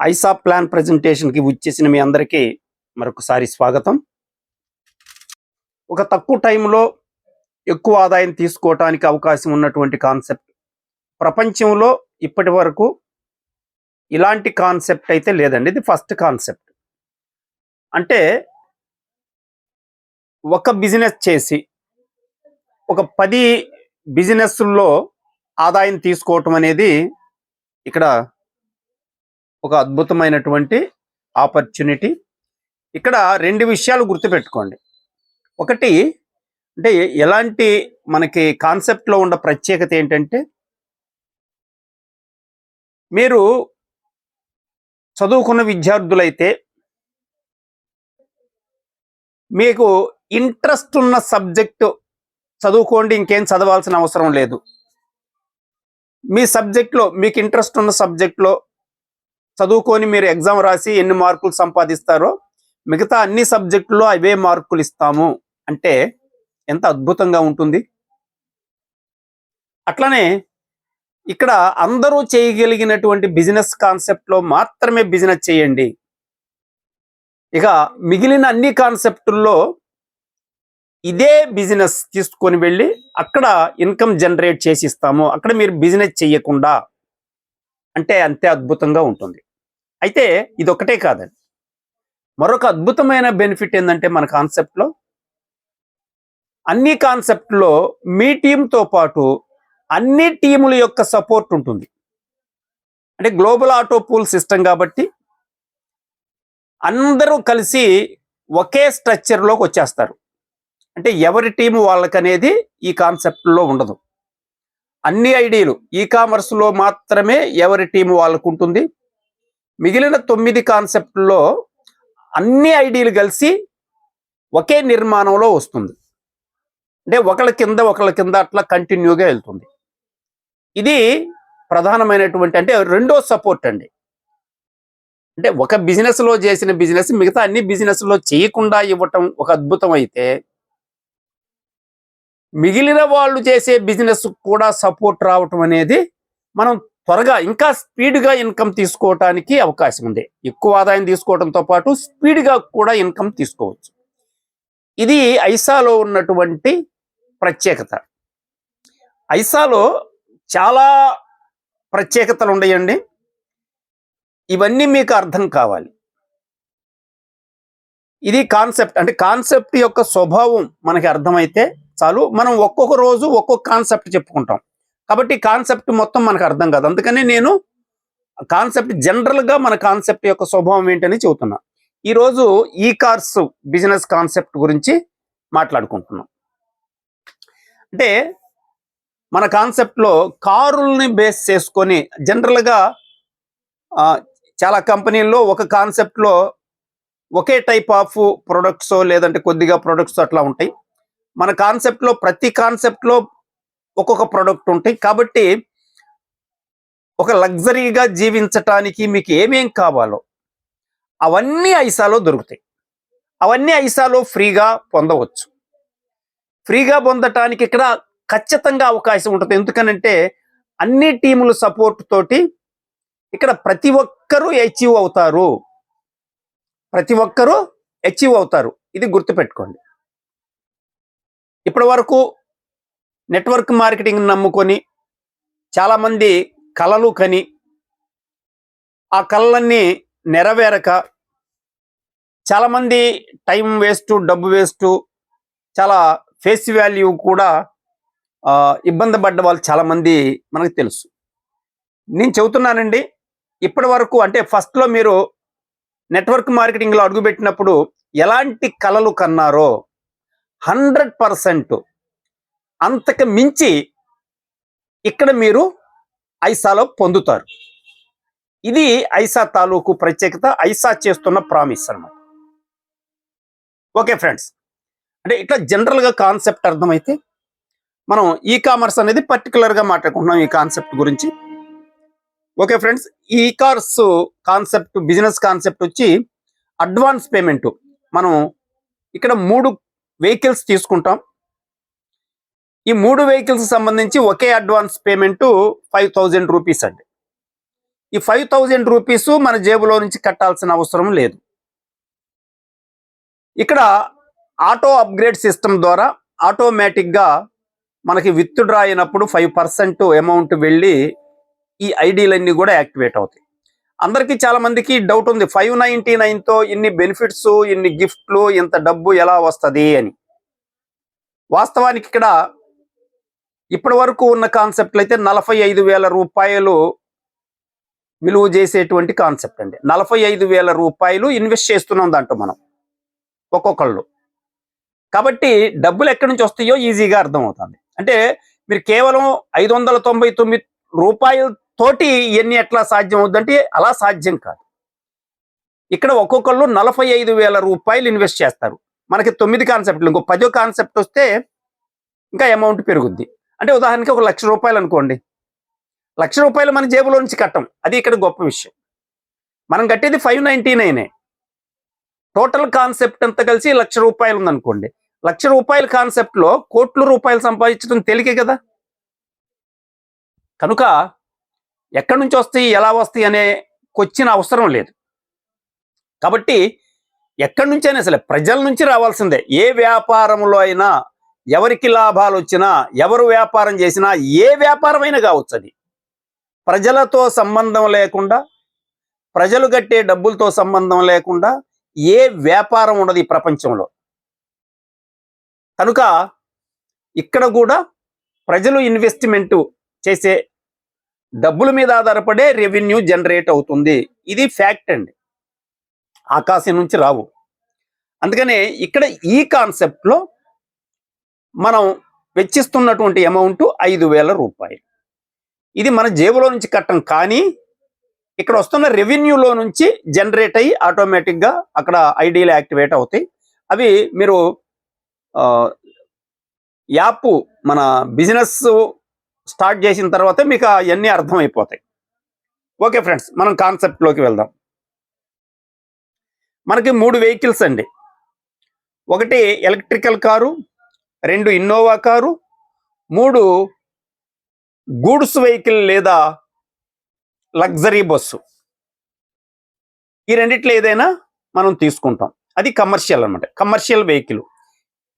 ఐసా plan ప్రజెంటేషన్కి వచ్చేసిన మీ అందరికీ మరొకసారి స్వాగతం. ఒక తక్కువ టైంలో ఎక్కువ ఆదాయం తీసుకోవటానికి అవకాశం ఉన్నటువంటి కాన్సెప్ట్. ప్రపంచంలో ఇప్పటి వరకు ఇలాంటి కాన్సెప్ట్ అయితే లేదండి. ఇది ఫస్ట్ కాన్సెప్ట్. అంటే ఒక బిజినెస్ చేసి ఒక పది బిజినెస్ల్లో ఆదాయం తీసుకోవటం అనేది ఇక్కడ ఒక అద్భుతమైనటువంటి ఆపర్చునిటీ. ఇక్కడ రెండు విషయాలు గుర్తుపెట్టుకోండి. ఒకటి అంటే ఎలాంటి మనకి కాన్సెప్ట్లో ఉన్న ప్రత్యేకత ఏంటంటే మీరు చదువుకున్న విద్యార్థులైతే మీకు ఇంట్రెస్ట్ ఉన్న సబ్జెక్టు చదువుకోండి ఇంకేం చదవాల్సిన అవసరం లేదు. మీ సబ్జెక్ట్లో మీకు ఇంట్రెస్ట్ ఉన్న సబ్జెక్ట్లో చదువుకొని మీరు ఎగ్జామ్ రాసి ఎన్ని మార్కులు సంపాదిస్తారో మిగతా అన్ని సబ్జెక్టులో అవే మార్కులు ఇస్తాము. అంటే ఎంత అద్భుతంగా ఉంటుంది. అట్లనే ఇక్కడ అందరూ చేయగలిగినటువంటి బిజినెస్ కాన్సెప్ట్లో మాత్రమే బిజినెస్ చేయండి. ఇక మిగిలిన అన్ని కాన్సెప్టుల్లో ఇదే బిజినెస్ తీసుకొని వెళ్ళి అక్కడ ఇన్కమ్ జనరేట్ చేసి ఇస్తాము. అక్కడ మీరు బిజినెస్ చేయకుండా అంటే అంతే అద్భుతంగా ఉంటుంది. అయితే ఇది ఒకటే కాదండి. మరొక అద్భుతమైన బెనిఫిట్ ఏంటంటే మన కాన్సెప్ట్లో అన్ని కాన్సెప్ట్లో మీ టీంతో పాటు అన్ని టీముల యొక్క సపోర్ట్ ఉంటుంది. అంటే గ్లోబల్ ఆటో పూల్ సిస్టమ్ కాబట్టి అందరూ కలిసి ఒకే స్ట్రక్చర్లోకి వచ్చేస్తారు. అంటే ఎవరి టీము వాళ్ళకనేది ఈ కాన్సెప్ట్లో ఉండదు. అన్ని ఐడీలు ఈ కామర్స్లో మాత్రమే ఎవరి టీము వాళ్ళకు ఉంటుంది మిగిలిన తొమ్మిది కాన్సెప్ట్లో అన్ని ఐడియాలు కలిసి ఒకే నిర్మాణంలో వస్తుంది. అంటే ఒకళ్ళ కింద ఒకళ్ళ కింద అట్లా కంటిన్యూగా వెళ్తుంది. ఇది ప్రధానమైనటువంటి అంటే రెండో సపోర్ట్ అండి. అంటే ఒక బిజినెస్లో చేసిన బిజినెస్ మిగతా అన్ని బిజినెస్లో చేయకుండా ఇవ్వటం ఒక అద్భుతం అయితే మిగిలిన వాళ్ళు చేసే బిజినెస్ కూడా సపోర్ట్ రావటం అనేది మనం త్వరగా ఇంకా స్పీడ్గా ఇన్కమ్ తీసుకోవటానికి అవకాశం ఉంది. ఎక్కువ ఆదాయం తీసుకోవడంతో పాటు స్పీడ్గా కూడా ఇన్కమ్ తీసుకోవచ్చు. ఇది ఐసాలో ఉన్నటువంటి ప్రత్యేకత. ఐసాలో చాలా ప్రత్యేకతలు ఉన్నాయండి. ఇవన్నీ మీకు అర్థం కావాలి. ఇది కాన్సెప్ట్ అంటే కాన్సెప్ట్ యొక్క స్వభావం మనకి అర్థమైతే చాలు. మనం ఒక్కొక్క రోజు ఒక్కొక్క కాన్సెప్ట్ చెప్పుకుంటాం. కాబట్టి కాన్సెప్ట్ మొత్తం మనకు అర్థం కాదు. అందుకని నేను కాన్సెప్ట్ జనరల్గా మన కాన్సెప్ట్ యొక్క స్వభావం ఏంటని చెబుతున్నా. ఈరోజు ఈ కార్స్ బిజినెస్ కాన్సెప్ట్ గురించి మాట్లాడుకుంటున్నాం. అంటే మన కాన్సెప్ట్లో కారుల్ని బేస్ చేసుకొని జనరల్గా చాలా కంపెనీల్లో ఒక కాన్సెప్ట్లో ఒకే టైప్ ఆఫ్ ప్రొడక్ట్స్ లేదంటే కొద్దిగా ప్రొడక్ట్స్ అట్లా ఉంటాయి. మన కాన్సెప్ట్లో ప్రతి కాన్సెప్ట్లో ఒక్కొక్క ప్రొడక్ట్ ఉంటాయి. కాబట్టి ఒక లగ్జరీగా జీవించటానికి మీకు ఏమేం కావాలో అవన్నీ ఐసాలో దొరుకుతాయి. అవన్నీ ఐసాలో ఫ్రీగా పొందవచ్చు. ఫ్రీగా పొందటానికి ఇక్కడ ఖచ్చితంగా అవకాశం ఉంటుంది. ఎందుకనంటే అన్ని టీముల సపోర్ట్ తోటి ఇక్కడ ప్రతి ఒక్కరూ అచీవ్ అవుతారు. ప్రతి ఒక్కరూ అచీవ్ అవుతారు. ఇది గుర్తుపెట్టుకోండి. ఇప్పటి వరకు నెట్వర్క్ మార్కెటింగ్ నమ్ముకొని చాలామంది కళలు కని ఆ కళలన్నీ నెరవేరక చాలామంది టైం వేస్ట్ డబ్బు వేస్ట్ చాలా ఫేస్ వాల్యూ కూడా ఇబ్బంది పడ్డ వాళ్ళు చాలామంది మనకు తెలుసు. నేను చెబుతున్నానండి ఇప్పటి వరకు అంటే ఫస్ట్లో మీరు నెట్వర్క్ మార్కెటింగ్లో అడుగుపెట్టినప్పుడు ఎలాంటి కళలు కన్నారో హండ్రెడ్ పర్సెంట్ అంతకు మించి ఇక్కడ మీరు ఐసాలో పొందుతారు. ఇది ఐసా తాలూకు ప్రత్యేకత ఐసా చేస్తున్న ప్రామిస్ అనమాట ఓకే ఫ్రెండ్స్. అంటే ఇట్లా జనరల్గా కాన్సెప్ట్ అర్థమైతే మనం ఈ కామర్స్ అనేది పర్టికులర్గా మాట్లాడుకుంటున్నాం ఈ కాన్సెప్ట్ గురించి. Okay friends. ఈ కార్స్ కాన్సెప్ట్ బిజినెస్ కాన్సెప్ట్ వచ్చి అడ్వాన్స్ పేమెంట్. మనం ఇక్కడ మూడు వెహికల్స్ తీసుకుంటాం. ఈ మూడు వెహికల్స్ సంబంధించి ఒకే advance payment five thousand rupees అండి. ఈ ఫైవ్ థౌజండ్ రూపీస్ మన జేబులో నుంచి కట్టాల్సిన అవసరం లేదు. ఇక్కడ ఆటో అప్గ్రేడ్ సిస్టమ్ ద్వారా ఆటోమేటిక్గా మనకి విత్ డ్రా అయినప్పుడు ఫైవ్ పర్సెంట్ అమౌంట్ వెళ్ళి ఈ ఐడీలన్నీ కూడా యాక్టివేట్ అవుతాయి. అందరికీ చాలా మందికి డౌట్ ఉంది ఫైవ్ నైంటీ తో ఇన్ని బెనిఫిట్స్ ఇన్ని గిఫ్ట్లు ఇంత డబ్బు ఎలా వస్తుంది అని. వాస్తవానికి ఇక్కడ ఇప్పటి వరకు ఉన్న కాన్సెప్ట్లు అయితే నలభై ఐదు వేల రూపాయలు విలువ చేసేటువంటి కాన్సెప్ట్ అండి. నలభై ఐదు వేల రూపాయలు ఇన్వెస్ట్ చేస్తున్నాం దాంట్లో మనం ఒక్కొక్కళ్ళు. కాబట్టి డబ్బులు ఎక్కడి నుంచి వస్తాయో ఈజీగా అర్థమవుతుంది. అంటే మీరు కేవలం ఐదు వందల తొంభై తొమ్మిది రూపాయలతోటి ఇవన్నీ ఎట్లా సాధ్యం అవుద్దంటే అలా సాధ్యం కాదు. ఇక్కడ ఒక్కొక్కళ్ళు నలభై ఐదు వేల రూపాయలు ఇన్వెస్ట్ చేస్తారు. మనకి తొమ్మిది కాన్సెప్ట్లు ఇంకో పదో కాన్సెప్ట్ వస్తే ఇంకా అమౌంట్ పెరుగుద్ది. అంటే ఉదాహరణకి ఒక లక్ష రూపాయలు అనుకోండి. లక్ష రూపాయలు మన జేబులో నుంచి కట్టం. అది ఇక్కడ గొప్ప విషయం. మనం కట్టేది ఫైవ్ నైన్టీ నైనే. టోటల్ కాన్సెప్ట్ అంతా కలిసి లక్ష రూపాయలు ఉందనుకోండి. లక్ష రూపాయల కాన్సెప్ట్లో కోట్ల రూపాయలు సంపాదించడం తేలికే కదా? కనుక ఎక్కడి నుంచి వస్తాయి ఎలా వస్తాయి అనే కొచ్చిన అవసరం లేదు. కాబట్టి ఎక్కడి నుంచైనా సరే ప్రజల నుంచి రావాల్సిందే. ఏ వ్యాపారంలో అయినా ఎవరికి లాభాలు వచ్చినా ఎవరు వ్యాపారం చేసినా ఏ వ్యాపారమైనా కావచ్చు అది. ప్రజలతో సంబంధం లేకుండా ప్రజలు కట్టే డబ్బులతో సంబంధం లేకుండా ఏ వ్యాపారం ఉండదు ఈ ప్రపంచంలో. కనుక ఇక్కడ కూడా ప్రజలు ఇన్వెస్ట్మెంట్ చేసే డబ్బుల మీద ఆధారపడే రెవెన్యూ జనరేట్ అవుతుంది. ఇది ఫ్యాక్ట్ అండి. ఆకాశం నుంచి రావు. అందుకనే ఇక్కడ ఈ కాన్సెప్ట్లో మనం వెచ్చిస్తున్నటువంటి అమౌంట్ ఐదు వేల రూపాయలు. ఇది మన జేబులో నుంచి కట్టం కానీ ఇక్కడ వస్తున్న రెవెన్యూలో నుంచి జనరేట్ అయ్యి ఆటోమేటిక్గా అక్కడ ఐడీలు యాక్టివేట్ అవుతాయి. అవి మీరు యాప్ మన బిజినెస్ స్టార్ట్ చేసిన తర్వాత మీకు అవన్నీ అర్థమైపోతాయి. ఓకే ఫ్రెండ్స్ మనం కాన్సెప్ట్లోకి వెళ్దాం. మనకి మూడు వెహికల్స్ అండి. ఒకటి ఎలక్ట్రికల్ కారు రెండు ఇన్నోవా కారు మూడు గూడ్స్ వెహికల్ లేదా లగ్జరీ బస్సు. ఈ రెండిట్లో ఏదైనా మనం తీసుకుంటాం. అది కమర్షియల్ అన్నమాట. Commercial vehicle.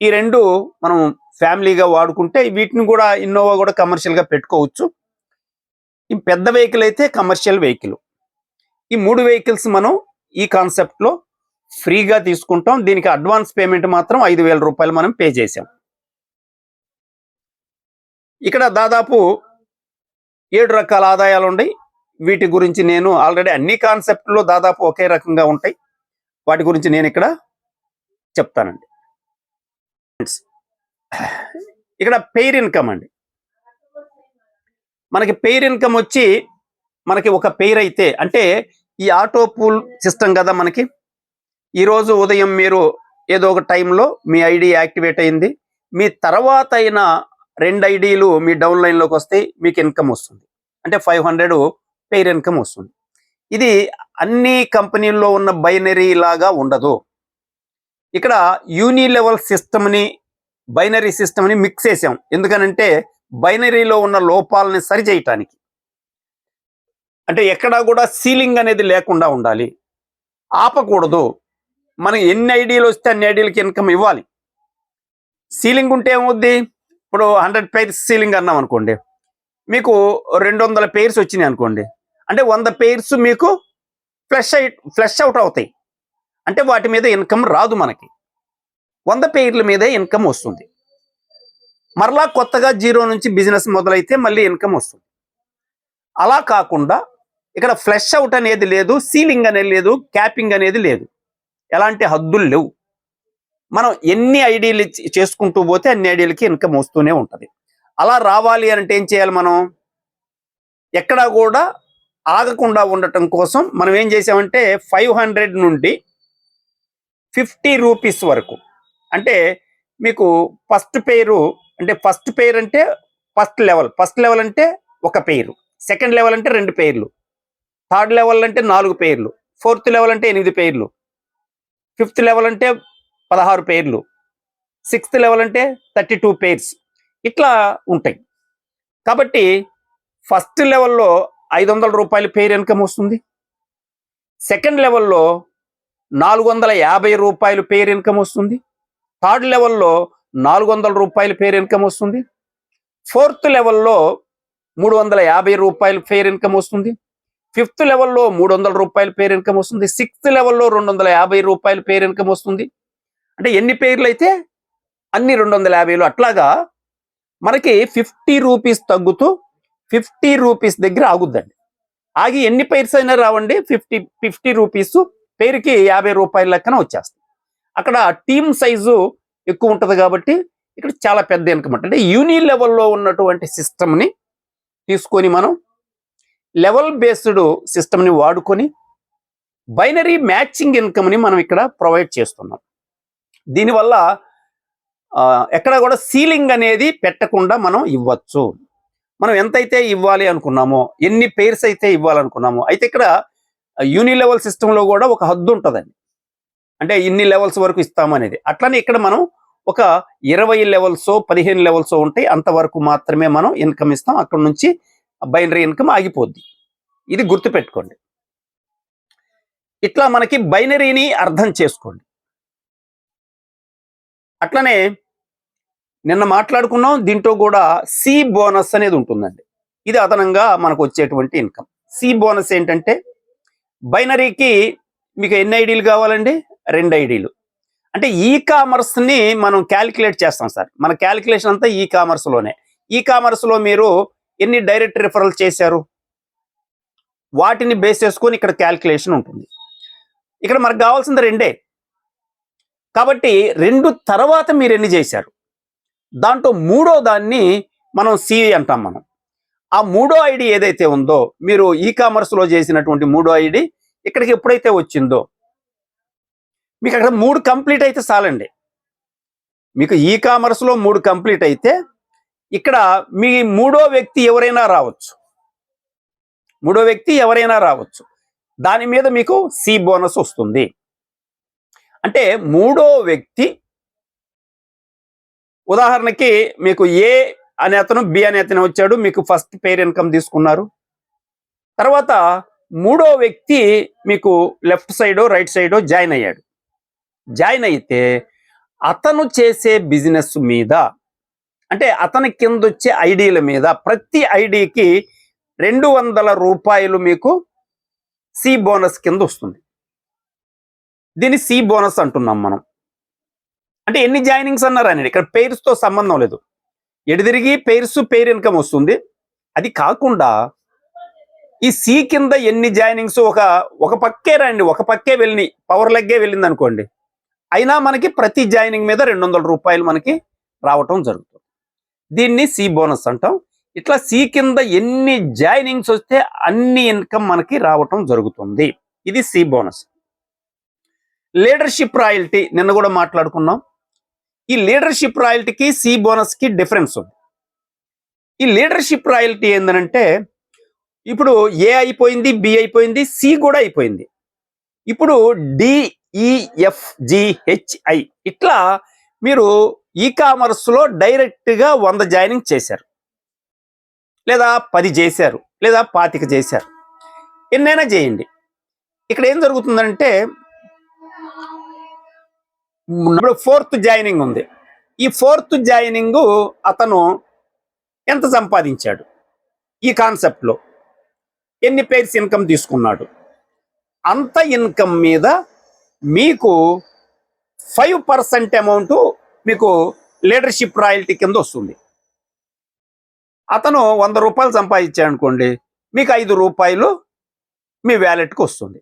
ఈ రెండు మనం ఫ్యామిలీగా వాడుకుంటే వీటిని కూడా ఇన్నోవా కూడా కమర్షియల్గా పెట్టుకోవచ్చు. ఈ పెద్ద వెహికల్ అయితే కమర్షియల్ వెహికల్. ఈ మూడు వెహికల్స్ మనం ఈ కాన్సెప్ట్లో ఫ్రీగా తీసుకుంటాం. దీనికి అడ్వాన్స్ పేమెంట్ మాత్రం ఐదు వేల రూపాయలు మనం పే చేసాం ఇక్కడ దాదాపు ఏడు రకాల ఆదాయాలు ఉన్నాయి వీటి గురించి నేను ఆల్రెడీ అన్ని కాన్సెప్ట్లో దాదాపు ఒకే రకంగా ఉంటాయి. వాటి గురించి నేను ఇక్కడ చెప్తానండి. ఇక్కడ పెయిర్ ఇన్కమ్ అండి. మనకి పెయిర్ ఇన్కమ్ వచ్చి మనకి ఒక పెయిర్ అయితే అంటే ఈ ఆటో పూల్ సిస్టమ్ కదా మనకి. ఈరోజు ఉదయం మీరు ఏదో ఒక టైంలో మీ ఐడి యాక్టివేట్ అయింది. మీ తర్వాత అయిన రెండు ఐడీలు మీ డౌన్ లైన్లోకి వస్తే మీకు ఇన్కమ్ వస్తుంది. అంటే ఫైవ్ హండ్రెడ్ పేర్ ఇన్కమ్ వస్తుంది. ఇది అన్ని కంపెనీల్లో ఉన్న బైనరీ లాగా ఉండదు. ఇక్కడ యూని లెవెల్ సిస్టమ్ని బైనరీ సిస్టమ్ని మిక్స్ చేసాం. ఎందుకనంటే బైనరీలో ఉన్న లోపాలని సరిచేయటానికి. అంటే ఎక్కడా కూడా సీలింగ్ అనేది లేకుండా ఉండాలి. ఆపకూడదు. మనం ఎన్ని ఐడీలు వస్తే అన్ని ఐడీలకి ఇన్కమ్ ఇవ్వాలి. సీలింగ్ ఉంటే ఏమవుద్ది? ఇప్పుడు హండ్రెడ్ పేర్స్ సీలింగ్ అన్నాం అనుకోండి మీకు రెండు వందల పేర్స్ వచ్చినాయి అనుకోండి అంటే వంద పేర్స్ మీకు ఫ్లష్ అయి ఫ్లష్ అవుట్ అవుతాయి. అంటే వాటి మీద ఇన్కమ్ రాదు మనకి. వంద పేర్ల మీదే ఇన్కమ్ వస్తుంది. మరలా కొత్తగా జీరో నుంచి బిజినెస్ మొదలైతే మళ్ళీ ఇన్కమ్ వస్తుంది. అలా కాకుండా ఇక్కడ ఫ్లష్ అవుట్ అనేది లేదు సీలింగ్ అనేది లేదు క్యాపింగ్ అనేది లేదు. ఎలాంటి హద్దులు లేవు. మనం ఎన్ని ఐడియలు చేసుకుంటూ పోతే అన్ని ఐడియలకి ఇన్కమ్ వస్తూనే ఉంటుంది. అలా రావాలి అంటే ఏం చేయాలి మనం? ఎక్కడా కూడా ఆగకుండా ఉండటం కోసం మనం ఏం చేసామంటే ఫైవ్ హండ్రెడ్ నుండి ఫిఫ్టీ రూపీస్ వరకు అంటే మీకు ఫస్ట్ పేరు అంటే ఫస్ట్ పేరు అంటే ఫస్ట్ లెవెల్ ఫస్ట్ లెవెల్ అంటే ఒక పేరు సెకండ్ లెవెల్ అంటే రెండు పేర్లు థర్డ్ లెవెల్ అంటే నాలుగు పేర్లు ఫోర్త్ లెవెల్ అంటే ఎనిమిది పేర్లు ఫిఫ్త్ లెవెల్ అంటే పదహారు పేర్లు. సిక్స్త్ లెవెల్ అంటే థర్టీ టూ పేర్స్. ఇట్లా ఉంటాయి. కాబట్టి ఫస్ట్ లెవెల్లో ఐదు వందల రూపాయల పేరు ఇన్కమ్ వస్తుంది సెకండ్ లెవెల్లో నాలుగు వందల యాభై రూపాయలు పేరు ఇన్కమ్ వస్తుంది థర్డ్ లెవెల్లో నాలుగు వందల రూపాయలు పేరు ఇన్కమ్ వస్తుంది ఫోర్త్ లెవెల్లో మూడు వందల యాభై రూపాయలు పేరు ఇన్కమ్ వస్తుంది ఫిఫ్త్ లెవెల్లో మూడు వందల రూపాయలు పేరు ఇన్కమ్ వస్తుంది సిక్స్త్ లెవెల్లో రెండు వందల యాభై రూపాయలు పేరు ఇన్కమ్ వస్తుంది అంటే ఎన్ని పేర్లు అయితే అన్ని రెండు వందల యాభైలు అట్లాగా మనకి ఫిఫ్టీ రూపీస్ తగ్గుతూ ఫిఫ్టీ రూపీస్ దగ్గర ఆగుద్దండి. ఆగి ఎన్ని పేర్స్ అయినా రావండి ఫిఫ్టీ ఫిఫ్టీ రూపీస్ పేరుకి యాభై రూపాయల లెక్కన వచ్చేస్తుంది అక్కడ టీమ్ సైజు ఎక్కువ ఉంటుంది కాబట్టి ఇక్కడ చాలా పెద్ద ఇన్కమ్ అంటే యూని లెవెల్లో ఉన్నటువంటి సిస్టమ్ని తీసుకొని మనం లెవెల్ బేస్డ్ సిస్టమ్ని వాడుకొని బైనరీ మ్యాచింగ్ ఇన్కమ్ని మనం ఇక్కడ ప్రొవైడ్ చేస్తున్నాం. దీనివల్ల ఎక్కడ కూడా సీలింగ్ అనేది పెట్టకుండా మనం ఇవ్వచ్చు. మనం ఎంతైతే ఇవ్వాలి అనుకున్నామో ఎన్ని పేర్స్ అయితే ఇవ్వాలనుకున్నామో అయితే ఇక్కడ యూని లెవెల్ సిస్టంలో కూడా ఒక హద్దు ఉంటుందండి. అంటే ఇన్ని లెవెల్స్ వరకు ఇస్తామనేది. అట్లనే ఇక్కడ మనం ఒక ఇరవై లెవెల్స్ పదిహేను లెవెల్స్ ఉంటాయి అంతవరకు మాత్రమే మనం ఇన్కమ్ ఇస్తాం. అక్కడ నుంచి బైనరీ ఇన్కమ్ ఆగిపోద్ది. ఇది గుర్తుపెట్టుకోండి. ఇట్లా మనకి బైనరీని అర్థం చేసుకోండి. అట్లనే నిన్న మాట్లాడుకున్నాం దీంట్లో కూడా సి బోనస్ అనేది ఉంటుందండి. ఇది అదనంగా మనకు వచ్చేటువంటి ఇన్కమ్ సి బోనస్ ఏంటంటే బైనరీకి మీకు ఎన్ని ఐడీలు కావాలండి? రెండు ఐడీలు. అంటే ఈ కామర్స్ని మనం క్యాలిక్యులేట్ చేస్తాం సార్. మన క్యాలిక్యులేషన్ అంతా ఈ కామర్స్లోనే ఈ కామర్స్లో మీరు ఎన్ని డైరెక్ట్ రిఫరల్ చేశారు? వాటిని బేస్ చేసుకొని ఇక్కడ క్యాలిక్యులేషన్ ఉంటుంది. ఇక్కడ మనకు కావాల్సింది రెండే. కాబట్టి రెండు తర్వాత మీరు ఎన్ని చేశారు? దాంట్లో మూడో దాన్ని మనం సి అంటాం మనం. ఆ మూడో ఐడి ఏదైతే ఉందో మీరు ఈ కామర్స్లో చేసినటువంటి మూడో ఐడి ఇక్కడికి ఎప్పుడైతే వచ్చిందో మీకు అక్కడ మూడు కంప్లీట్ అయితే చాలండి. మీకు ఈ కామర్స్లో మూడు కంప్లీట్ అయితే ఇక్కడ మీ మూడో వ్యక్తి ఎవరైనా రావచ్చు. మూడో వ్యక్తి ఎవరైనా రావచ్చు. దాని మీద మీకు సి బోనస్ వస్తుంది. అంటే మూడో వ్యక్తి ఉదాహరణకి మీకు ఏ అనే అతను బి అనే అతను వచ్చాడు మీకు ఫస్ట్ పేర్ ఇన్కమ్ తీసుకున్నారు. తర్వాత మూడో వ్యక్తి మీకు లెఫ్ట్ సైడో రైట్ సైడో జాయిన్ అయ్యాడు. జాయిన్ అయితే అతను చేసే బిజినెస్ మీద అంటే అతని కింద వచ్చే ఐడీల మీద ప్రతి ఐడికి రెండు వందల రూపాయలు మీకు సి బోనస్ కింద వస్తుంది. దీన్ని సి బోనస్ అంటున్నాం మనం. అంటే ఎన్ని జాయినింగ్స్ అన్నారు ఇక్కడ పేర్స్తో సంబంధం లేదు. ఎటు తిరిగి పేర్స్ పేరు ఇన్కమ్ వస్తుంది. అది కాకుండా ఈ సి కింద ఎన్ని జాయినింగ్స్ ఒక ఒక పక్కే రండి ఒక పక్కే వెళ్ళి పవర్ లెగ్గే వెళ్ళింది అనుకోండి. అయినా మనకి ప్రతి జాయినింగ్ మీద రెండు వందల రూపాయలు మనకి రావటం జరుగుతుంది. దీన్ని సి బోనస్ అంటాం. ఇట్లా సి కింద ఎన్ని జాయినింగ్స్ వస్తే అన్ని ఇన్కమ్ మనకి రావటం జరుగుతుంది. ఇది సి బోనస్. లీడర్షిప్ రాయల్టీ నిన్న కూడా మాట్లాడుకున్నాం. ఈ లీడర్షిప్ రాయల్టీకి సి బోనస్కి డిఫరెన్స్ ఉంది. ఈ లీడర్షిప్ రాయల్టీ ఏంటంటే ఇప్పుడు ఏ అయిపోయింది బి అయిపోయింది సి కూడా అయిపోయింది. ఇప్పుడు డిఈఎఫ్ జిహెచ్ఐ e, ఇట్లా మీరు ఈ కామర్స్లో డైరెక్ట్గా వంద జాయినింగ్ చేశారు. లేదా పది చేశారు లేదా పాతిక చేశారు. ఎన్నైనా చేయండి. ఇక్కడ ఏం జరుగుతుందంటే ఇప్పుడు ఫోర్త్ జాయినింగ్ ఉంది. ఈ ఫోర్త్ జాయినింగ్ అతను ఎంత సంపాదించాడు? ఈ కాన్సెప్ట్లో ఎన్ని పేర్స్ ఇన్కమ్ తీసుకున్నాడు? అంత ఇన్కమ్ మీద మీకు ఫైవ్ పర్సెంట్ అమౌంట్ మీకు లీడర్షిప్ రాయల్టీ కింద వస్తుంది. అతను వంద రూపాయలు సంపాదించాడు అనుకోండి మీకు ఐదు రూపాయలు మీ వ్యాలెట్కి వస్తుంది.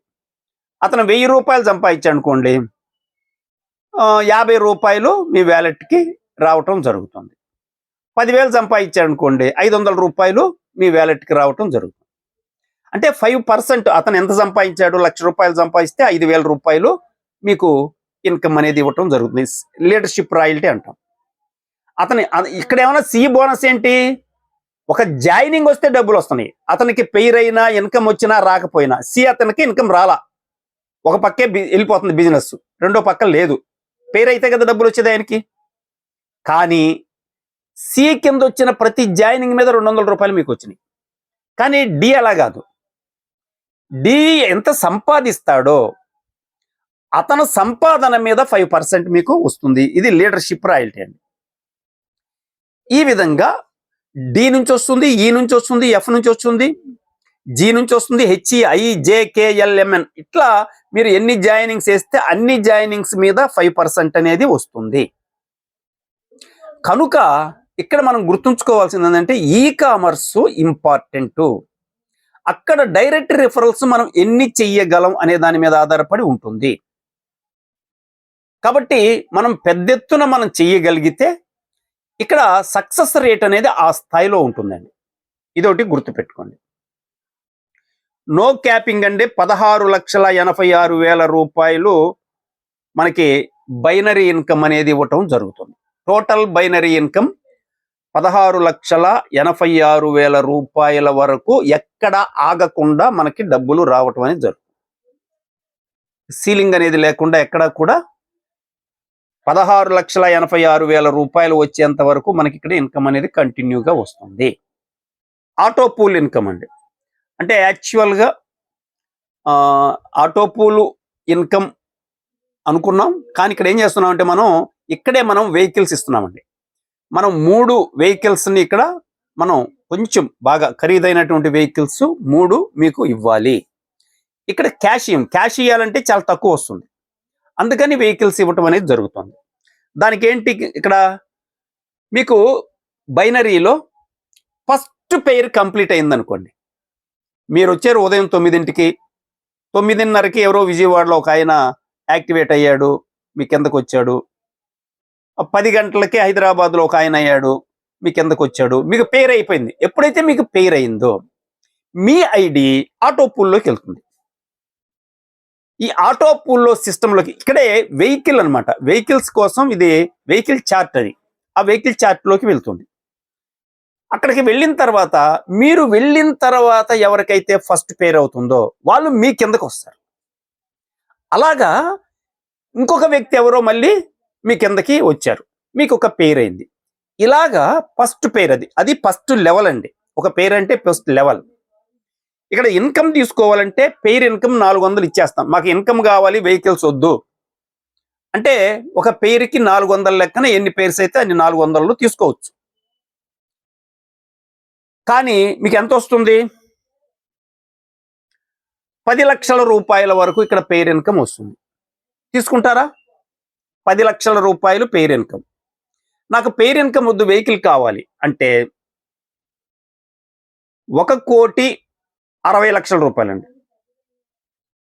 అతను వెయ్యి రూపాయలు సంపాదించాడు అనుకోండి యాభై రూపాయలు మీ వ్యాలెట్కి రావటం జరుగుతుంది. పదివేలు సంపాదించాడు అనుకోండి ఐదు వందల రూపాయలు మీ వ్యాలెట్కి రావటం జరుగుతుంది. అంటే ఫైవ్ పర్సెంట్ అతను ఎంత సంపాదించాడు లక్ష రూపాయలు సంపాదిస్తే ఐదు వేల రూపాయలు మీకు ఇన్కమ్ అనేది ఇవ్వటం జరుగుతుంది. లీడర్షిప్ రాయల్టీ అంటాం. అతని ఇక్కడ ఏమైనా సి బోనస్ ఏంటి? ఒక జాయినింగ్ వస్తే డబ్బులు వస్తున్నాయి. అతనికి పెయిర్ అయినా ఇన్కమ్ వచ్చినా రాకపోయినా సి అతనికి ఇన్కమ్ రాలా. ఒక పక్కే వెళ్ళిపోతుంది బిజినెస్ రెండో పక్క లేదు. పేరు అయితే కదా డబ్బులు వచ్చేది ఆయనకి? కానీ సి కింద వచ్చిన ప్రతి జాయినింగ్ మీద రెండు వందల రూపాయలు మీకు వచ్చినాయి కానీ డి అలా కాదు. డి ఎంత సంపాదిస్తాడో అతను సంపాదన మీద ఫైవ్ పర్సెంట్ మీకు వస్తుంది. ఇది లీడర్షిప్ రాయల్టీ అండి. ఈ విధంగా డి నుంచి వస్తుంది ఈ నుంచి వస్తుంది ఎఫ్ నుంచి వస్తుంది జి నుంచి వస్తుంది హెచ్ఈ జేకేఎల్ఎంఎన్ ఇట్లా మీరు ఎన్ని జాయినింగ్స్ వేస్తే అన్ని జాయినింగ్స్ మీద ఫైవ్ పర్సెంట్ అనేది వస్తుంది. కనుక ఇక్కడ మనం గుర్తుంచుకోవాల్సింది ఏంటంటే ఈ కామర్స్ ఇంపార్టెంట్. అక్కడ డైరెక్ట్ రిఫరల్స్ మనం ఎన్ని చెయ్యగలం అనే దాని మీద ఆధారపడి ఉంటుంది. కాబట్టి మనం పెద్ద ఎత్తున మనం చెయ్యగలిగితే ఇక్కడ సక్సెస్ రేట్ అనేది ఆ స్థాయిలో ఉంటుందండి. ఇదొకటి గుర్తుపెట్టుకోండి. నో క్యాపింగ్ అంటే పదహారు లక్షల ఎనభై ఆరు వేల రూపాయలు మనకి బైనరీ ఇన్కమ్ అనేది ఇవ్వటం జరుగుతుంది. టోటల్ బైనరీ ఇన్కమ్ పదహారు లక్షల ఎనభై ఆరు వేల రూపాయల వరకు ఎక్కడ ఆగకుండా మనకి డబ్బులు రావటం అనేది జరుగుతుంది. సీలింగ్ అనేది లేకుండా ఎక్కడ కూడా పదహారు లక్షల ఎనభై ఆరు వేల రూపాయలు వచ్చేంత వరకు మనకి ఇక్కడ ఇన్కమ్ అనేది కంటిన్యూగా వస్తుంది. ఆటో పూల్ ఇన్కమ్ అండి. అంటే యాక్చువల్గా ఆటో పూల్ ఇన్కమ్ అనుకున్నాం. కానీ ఇక్కడ ఏం చేస్తున్నాం అంటే మనం ఇక్కడే మనం వెహికల్స్ ఇస్తున్నామండి. మనం మూడు వెహికల్స్ని ఇక్కడ మనం కొంచెం బాగా ఖరీదైనటువంటి వెహికల్స్ మూడు మీకు ఇవ్వాలి. ఇక్కడ క్యాష్ ఇవ్వం. క్యాష్ ఇవ్వాలంటే చాలా తక్కువ వస్తుంది. అందుకని వెహికల్స్ ఇవ్వటం అనేది జరుగుతుంది. దానికి ఏంటి ఇక్కడ? మీకు బైనరీలో ఫస్ట్ పెయిర్ కంప్లీట్ అయింది అనుకోండి మీరు వచ్చారు ఉదయం తొమ్మిదింటికి. తొమ్మిదిన్నరకి ఎవరో విజయవాడలో ఒక ఆయన యాక్టివేట్ అయ్యాడు మీ కిందకు వచ్చాడు పది గంటలకి హైదరాబాద్లో ఒక ఆయన అయ్యాడు మీ కిందకు వచ్చాడు మీకు పేరు అయిపోయింది. ఎప్పుడైతే మీకు పేరు అయిందో మీ ఐడి ఆటో పూల్లోకి వెళ్తుంది. ఈ ఆటో పూల్లో సిస్టంలోకి ఇక్కడే వెహికల్ అన్నమాట. వెహికల్స్ కోసం ఇది వెహికల్ చార్ట్ అది. ఆ వెహికల్ చార్ట్లోకి వెళ్తుంది. అక్కడికి వెళ్ళిన తర్వాత మీరు వెళ్ళిన తర్వాత ఎవరికైతే ఫస్ట్ పేరు అవుతుందో వాళ్ళు మీ కిందకు వస్తారు. అలాగా ఇంకొక వ్యక్తి ఎవరో మళ్ళీ మీ కిందకి వచ్చారు. మీకు ఒక పేరు అయింది ఇలాగా ఫస్ట్ పేరు అది. అది ఫస్ట్ లెవెల్ అండి. ఒక పేరు అంటే ఫస్ట్ లెవెల్. ఇక్కడ ఇన్కమ్ తీసుకోవాలంటే పేరు ఇన్కమ్ నాలుగు వందలు ఇచ్చేస్తాం. మాకు ఇన్కమ్ కావాలి వెహికల్స్ వద్దు. అంటే ఒక పేరుకి నాలుగు వందల లెక్కన ఎన్ని పేర్స్ అయితే అన్ని నాలుగు వందలలో తీసుకోవచ్చు. కానీ మీకు ఎంత వస్తుంది పది లక్షల రూపాయల వరకు ఇక్కడ పేరు ఇన్కమ్ వస్తుంది. తీసుకుంటారా? పది లక్షల రూపాయలు పేరు ఇన్కమ్. నాకు పేరు ఇన్కమ్ వద్దు వెహికల్ కావాలి అంటే ఒక కోటి అరవై లక్షల రూపాయలండి.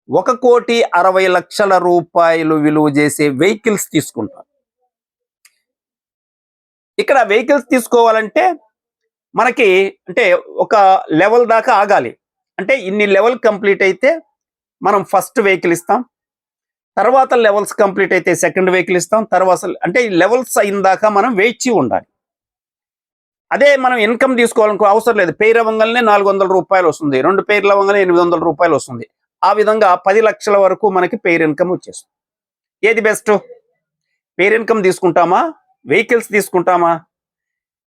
ఒక కోటి అరవై లక్షల రూపాయలు విలువ చేసే వెహికల్స్ తీసుకుంటారు ఇక్కడ వెహికల్స్ తీసుకోవాలంటే మనకి అంటే ఒక లెవెల్ దాకా ఆగాలి. అంటే ఇన్ని లెవెల్ కంప్లీట్ అయితే మనం ఫస్ట్ వెహికల్ ఇస్తాం. తర్వాత లెవెల్స్ కంప్లీట్ అయితే సెకండ్ వెహికల్ ఇస్తాం. తర్వాత అంటే లెవెల్స్ అయిన దాకా మనం వేచి ఉండాలి. అదే మనం ఇన్కమ్ తీసుకోవాలనుకో అవసరం లేదు. పేరు అవ్వగానే నాలుగు వందల రూపాయలు వస్తుంది. రెండు పేర్లు అవ్వగానే ఎనిమిది వందల రూపాయలు వస్తుంది. ఆ విధంగా పది లక్షల వరకు మనకి పేరు ఇన్కమ్ వచ్చేస్తుంది. ఏది బెస్ట్? పేరు ఇన్కమ్ తీసుకుంటామా? వెహికల్స్ తీసుకుంటామా?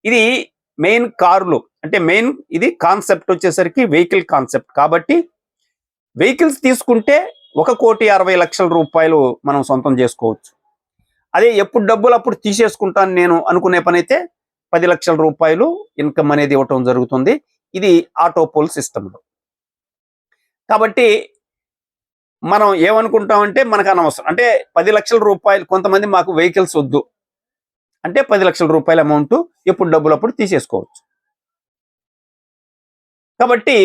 ఇది మెయిన్ కార్లు అంటే మెయిన్ ఇది కాన్సెప్ట్ వచ్చేసరికి వెహికల్ కాన్సెప్ట్. కాబట్టి వెహికల్స్ తీసుకుంటే ఒక కోటి అరవై లక్షల రూపాయలు మనం సొంతం చేసుకోవచ్చు. అదే ఎప్పుడు డబ్బులు అప్పుడు తీసేసుకుంటాను నేను అనుకునే పని అయితే పది లక్షల రూపాయలు ఇన్కమ్ అనేది ఇవ్వటం జరుగుతుంది. ఇది ఆటోపోల్ సిస్టంలో. కాబట్టి మనం ఏమనుకుంటామంటే మనకు అనవసరం. అంటే పది లక్షల రూపాయలు కొంతమంది మాకు వెహికల్స్ వద్దు. అంటే పది లక్షల రూపాయల అమౌంట్ ఎప్పుడు డబ్బులు అప్పుడు తీసేసుకోవచ్చు. కాబట్టి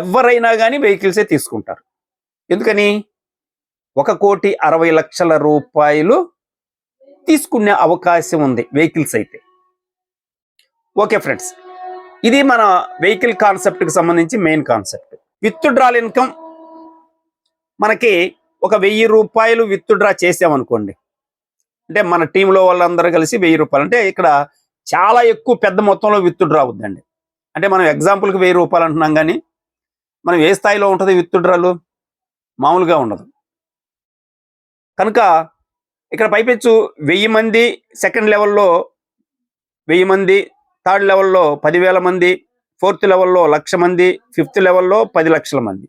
ఎవరైనా కానీ వెహికల్సే తీసుకుంటారు. ఎందుకని? ఒక కోటి అరవై లక్షల రూపాయలు తీసుకునే అవకాశం ఉంది వెహికల్స్ అయితే. ఓకే ఫ్రెండ్స్ ఇది మన వెహికల్ కాన్సెప్ట్కి సంబంధించి main concept. Withdrawal income మనకి ఒక వెయ్యి రూపాయలు విత్ డ్రా చేసామనుకోండి అంటే మన టీంలో వాళ్ళందరూ కలిసి వెయ్యి రూపాయలు. అంటే ఇక్కడ చాలా ఎక్కువ పెద్ద మొత్తంలో విత్తుడ్రా డ్రా అవుద్దండి. అంటే మనం ఎగ్జాంపుల్కి వెయ్యి రూపాయలు అంటున్నాం కానీ మనం ఏ స్థాయిలో ఉంటుంది విత్తుడ్రాలు మామూలుగా ఉండదు. కనుక ఇక్కడ పైపెచ్చు వెయ్యి మంది సెకండ్ లెవెల్లో వెయ్యి మంది థర్డ్ లెవెల్లో పదివేల మంది ఫోర్త్ లెవెల్లో లక్ష మంది ఫిఫ్త్ లెవెల్లో పది లక్షల మంది.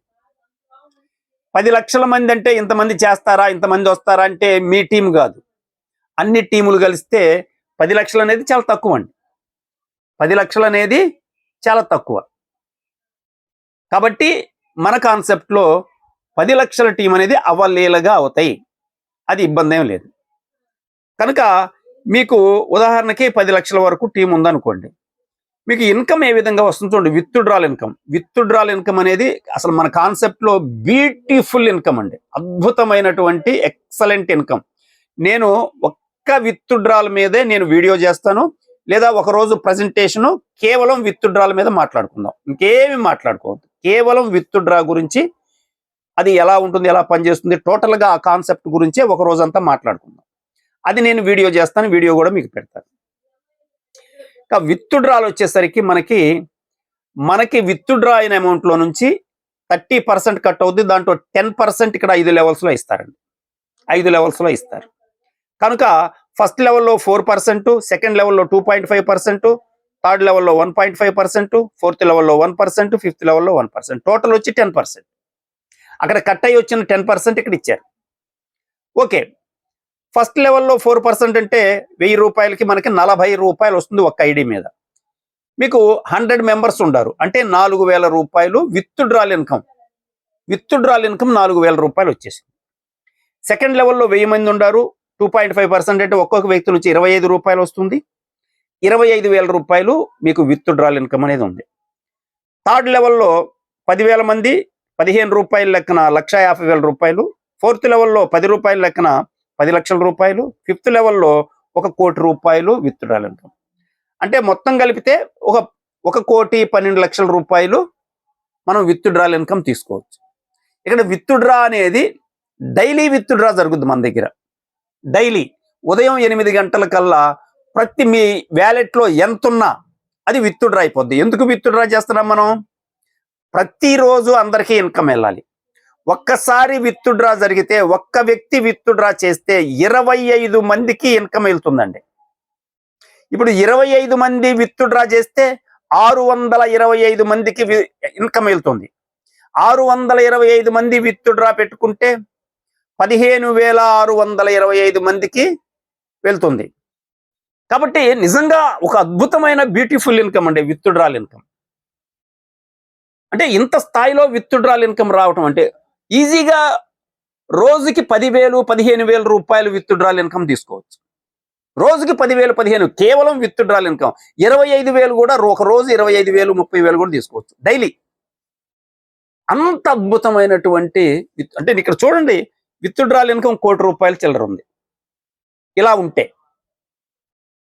పది లక్షల మంది అంటే ఇంతమంది చేస్తారా ఇంతమంది వస్తారా అంటే మీ టీం కాదు. అన్ని టీములు కలిస్తే పది లక్షలు అనేది చాలా తక్కువ అండి పది లక్షలు అనేది చాలా తక్కువ. కాబట్టి మన కాన్సెప్ట్లో పది లక్షల టీం అనేది అవలీలగా అవుతాయి. అది ఇబ్బంది ఏం లేదు. కనుక మీకు ఉదాహరణకి పది లక్షల వరకు టీం ఉందనుకోండి. మీకు ఇన్కమ్ ఏ విధంగా వస్తుంది చూడండి. విత్డ్రాల్ ఇన్కమ్ విత్డ్రాల్ ఇన్కమ్ అనేది అసలు మన కాన్సెప్ట్లో బ్యూటిఫుల్ ఇన్కమ్ అండి. అద్భుతమైనటువంటి ఎక్సలెంట్ ఇన్కమ్ నేను ఒక్క విత్డ్రాల్ మీదే నేను వీడియో చేస్తాను. లేదా ఒక రోజు ప్రజెంటేషన్ కేవలం విత్డ్రాల్ మీద మాట్లాడుకుందాం. ఇంకేమి మాట్లాడుకోవద్దు. కేవలం విత్డ్రా గురించి అది ఎలా ఉంటుంది ఎలా పనిచేస్తుంది టోటల్గా ఆ కాన్సెప్ట్ గురించే ఒక రోజంతా మాట్లాడుకుందాం. అది నేను వీడియో చేస్తాను వీడియో కూడా మీకు పెడతాను. ఇంకా విత్డ్రాలు వచ్చేసరికి మనకి మనకి విత్డ్రా అయిన అమౌంట్లో నుంచి థర్టీ పర్సెంట్ కట్ అవుద్ది. దాంట్లో టెన్ పర్సెంట్ ఇక్కడ ఐదు లెవెల్స్లో ఇస్తారండి. ఐదు లెవెల్స్లో ఇస్తారు. కనుక ఫస్ట్ లెవెల్లో ఫోర్ పర్సెంట్ సెకండ్ లెవెల్లో two point five percent third లెవెల్లో one point five percent fourth లెవెల్లో వన్ పర్సెంట్ ఫిఫ్త్ లెవెల్లో వన్ పర్సెంట్. టోటల్ వచ్చి టెన్ పర్సెంట్. అక్కడ కట్ అయ్యి వచ్చిన టెన్ పర్సెంట్ ఇక్కడ ఇచ్చారు. ఓకే. ఫస్ట్ లెవెల్లో ఫోర్ పర్సెంట్ అంటే వెయ్యి రూపాయలకి మనకి నలభై రూపాయలు వస్తుంది ఒక ఐడి మీద. మీకు హండ్రెడ్ మెంబర్స్ ఉండారు. అంటే నాలుగు వేల రూపాయలు withdrawal income. Withdrawal income నాలుగు వేల రూపాయలు వచ్చేసింది. సెకండ్ లెవెల్లో వెయ్యి మంది ఉండారు. టూ పాయింట్ ఫైవ్ పర్సెంట్ అంటే ఒక్కొక్క వ్యక్తి నుంచి ఇరవై ఐదు రూపాయలు వస్తుంది. ఇరవై ఐదు వేల రూపాయలు మీకు విత్ డ్రాల్ ఇన్కమ్ అనేది ఉంది. థర్డ్ లెవెల్లో పదివేల మంది పదిహేను రూపాయల లెక్కన లక్ష యాభై వేల రూపాయలు. ఫోర్త్ లెవెల్లో పది రూపాయల లెక్కన పది లక్షల రూపాయలు. ఫిఫ్త్ లెవెల్లో ఒక కోటి రూపాయలు విత్ డ్రాల్ ఇన్కమ్ అంటే మొత్తం కలిపితే ఒక ఒక కోటి పన్నెండు లక్షల రూపాయలు మనం విత్ డ్రాల్ ఇన్కమ్ తీసుకోవచ్చు. ఇక్కడ విత్ డ్రా అనేది డైలీ విత్ డ్రా జరుగుద్ది మన దగ్గర. డైలీ ఉదయం ఎనిమిది గంటల కల్లా ప్రతి మీ వ్యాలెట్లో ఎంతున్నా అది విత్ డ్రా అయిపోద్ది. ఎందుకు విత్ డ్రా చేస్తున్నాం మనం? ప్రతిరోజు అందరికీ ఇన్కమ్ వెళ్ళాలి. ఒక్కసారి విత్ డ్రా జరిగితే ఒక్క వ్యక్తి విత్ డ్రా చేస్తే ఇరవై ఐదు మందికి ఇన్కమ్ వెళ్తుందండి. ఇప్పుడు ఇరవై ఐదు మంది విత్ డ్రా చేస్తే ఆరు వందల ఇరవై ఐదు మందికి ఇన్కమ్ వెళ్తుంది. ఆరు వందల ఇరవై ఐదు మంది విత్ డ్రా పెట్టుకుంటే పదిహేను వేల ఆరు వందల ఇరవై ఐదు మందికి వెళ్తుంది. కాబట్టి నిజంగా ఒక అద్భుతమైన బ్యూటిఫుల్ ఇన్కమ్ అండి విత్డ్రాల్ ఇన్కమ్ అంటే ఇంత స్థాయిలో విత్ డ్రాల్ ఇన్కమ్ రావటం అంటే ఈజీగా రోజుకి పదివేలు పదిహేను వేల రూపాయలు విత్డ్రాల్ ఇన్కమ్ తీసుకోవచ్చు. రోజుకి పదివేలు పదిహేను కేవలం విత్ డ్రాల్ ఇన్కమ్ ఇరవై ఐదు వేలు కూడా ఒక రోజు ఇరవై ఐదు వేలు ముప్పై వేలు కూడా తీసుకోవచ్చు. డైలీ. అంత అద్భుతమైనటువంటి విత్- అంటే ఇక్కడ చూడండి విత్ డ్రాల్ ఇన్కమ్ కోటి రూపాయలు చిల్లర ఉంది. ఇలా ఉంటే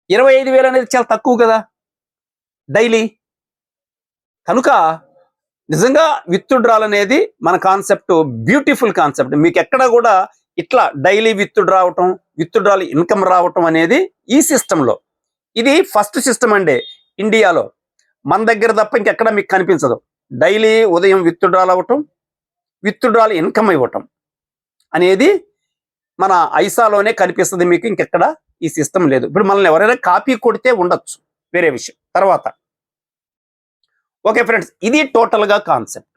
ఇరవై ఐదు వేలు అనేది చాలా తక్కువ కదా? డైలీ. కనుక నిజంగా విత్ డ్రాల్ అనేది మన కాన్సెప్ట్ బ్యూటిఫుల్ కాన్సెప్ట్. మీకు ఎక్కడ కూడా ఇట్లా డైలీ విత్ రావటం విత్ డ్రాల్ ఇన్కమ్ రావటం అనేది ఈ సిస్టంలో. ఇది ఫస్ట్ సిస్టమ్ అండి ఇండియాలో. మన దగ్గర తప్ప ఇంకెక్కడ మీకు కనిపించదు. డైలీ ఉదయం విత్ డ్రాల్ అవ్వటం విత్ డ్రాల్ ఇన్కమ్ ఇవ్వటం. అనేది మన ఐసాలోనే కనిపిస్తుంది మీకు ఇంకెక్కడ ఈ సిస్టమ్ లేదు. ఇప్పుడు మనల్ని ఎవరైనా కాపీ కొడితే ఉండొచ్చు వేరే విషయం. తర్వాత ఓకే ఫ్రెండ్స్ ఇది టోటల్గా కాన్సెప్ట్.